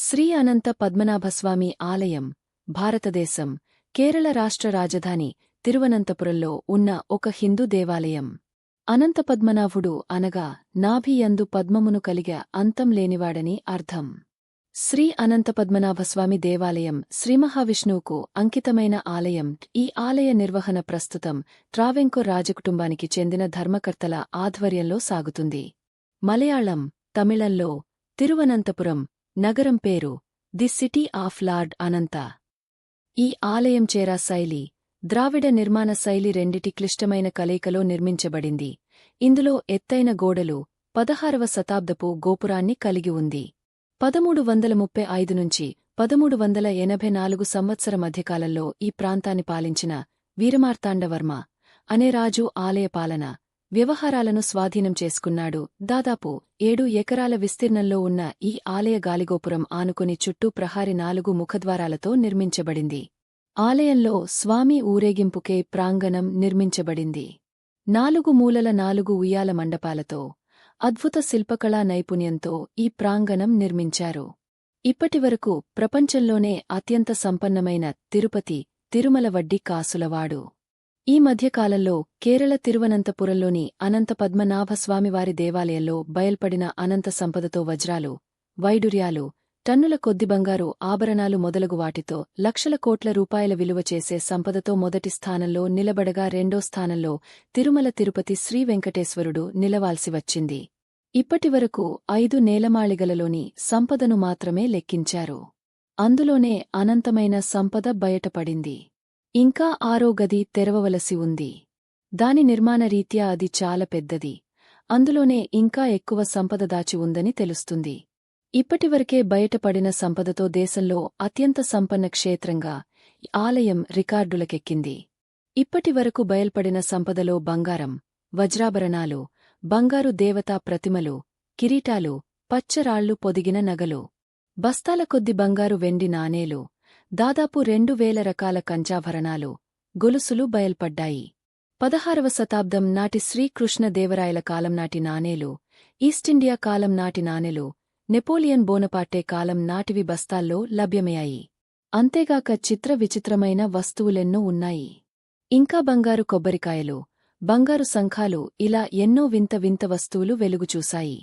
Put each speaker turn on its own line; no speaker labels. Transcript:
శ్రీ అనంత పద్మనాభస్వామి ఆలయం భారతదేశం కేరళ రాష్ట్ర రాజధాని తిరువనంతపురంలో ఉన్న ఒక హిందూ దేవాలయం. అనంత పద్మనాభుడు అనగా నాభియందు పద్మమును కలిగ అంతం లేనివాడని అర్థం. శ్రీ అనంత పద్మనాభస్వామి దేవాలయం శ్రీమహావిష్ణువుకు అంకితమైన ఆలయం. ఈ ఆలయ నిర్వహణ ప్రస్తుతం ట్రావెంకో రాజకుటుంబానికి చెందిన ధర్మకర్తల ఆధ్వర్యంలో సాగుతుంది. మలయాళం తమిళంలో తిరువనంతపురం నగరం పేరు the city of lord Anantha. ఈ ఆలయం చేరా శైలి ద్రావిడ నిర్మాణ శైలి రెండిటి క్లిష్టమైన కలయికలో నిర్మించబడింది. ఇందులో ఎత్తైన గోడలు పదహారవ శతాబ్దపు గోపురాన్ని కలిగి ఉంది. పదమూడు వందల ముప్పై ఐదు నుంచి పదమూడు వందల ఎనభై నాలుగు సంవత్సర మధ్యకాలంలో ఈ ప్రాంతాన్ని పాలించిన వీరమార్తాండవర్మ అనే రాజు ఆలయ పాలన వ్యవహారాలను స్వాధీనం చేసుకున్నాడు. దాదాపు ఏడు ఎకరాల విస్తీర్ణంలో ఉన్న ఈ ఆలయ గాలిగోపురం ఆనుకుని చుట్టూ ప్రహారి నాలుగు ముఖద్వారాలతో నిర్మించబడింది. ఆలయంలో స్వామి ఊరేగింపుకే ప్రాంగణం నిర్మించబడింది. నాలుగు మూలల నాలుగు ఉయ్యాల మండపాలతో అద్భుత శిల్పకళా నైపుణ్యంతో ఈ ప్రాంగణం నిర్మించారు. ఇప్పటివరకు ప్రపంచంలోనే అత్యంత సంపన్నమైన తిరుపతి తిరుమల వడ్డీ కాసులవాడు. ఈ మధ్యకాలంలో కేరళ తిరువనంతపురంలోని అనంత పద్మనాభస్వామివారి దేవాలయంలో బయల్పడిన అనంత సంపదతో వజ్రాలు వైడుర్యాలు టన్నుల కొద్ది బంగారు ఆభరణాలు మొదలగు వాటితో లక్షల కోట్ల రూపాయల విలువ చేసే సంపదతో మొదటి స్థానంలో నిలబడగా రెండో స్థానంలో తిరుమల తిరుపతి శ్రీ వెంకటేశ్వరుడు నిలవాల్సి వచ్చింది. ఇప్పటివరకు ఐదు నేలమాళిగలలోని సంపదను మాత్రమే లెక్కించారు. అందులోనే అనంతమైన సంపద బయటపడింది. ఇంకా ఆరో గది తెరవవలసి ఉంది. దాని నిర్మాణ రీత్యా అది చాలా పెద్దది. అందులోనే ఇంకా ఎక్కువ సంపద దాచి ఉందని తెలుస్తుంది. ఇప్పటివరకే బయటపడిన సంపదతో దేశంలో అత్యంత సంపన్న క్షేత్రంగా ఆలయం రికార్డులకెక్కింది. ఇప్పటివరకు బయల్పడిన సంపదలో బంగారం వజ్రాభరణాలు బంగారు దేవతా ప్రతిమలు కిరీటాలు పచ్చరాళ్ళు పొదిగిన నగలు బస్తాల కొద్ది బంగారు వెండి నాణేలు దాదాపు రెండు వేల రకాల కంచాభరణాలు గొలుసులు బయల్పడ్డాయి. పదహారవ శతాబ్దం నాటి శ్రీకృష్ణదేవరాయల కాలం నాటి నాణేలు ఈస్టిండియా కాలం నాటి నాణేలు నెపోలియన్ బోనపాటే కాలం నాటివి బస్తాల్లో లభ్యమయ్యాయి. అంతేగాక చిత్ర విచిత్రమైన వస్తువులెన్నో ఉన్నాయి. ఇంకా బంగారు కొబ్బరికాయలు బంగారు సంఖాలు ఇలా ఎన్నో వింత వింత వస్తువులు వెలుగుచూశాయి.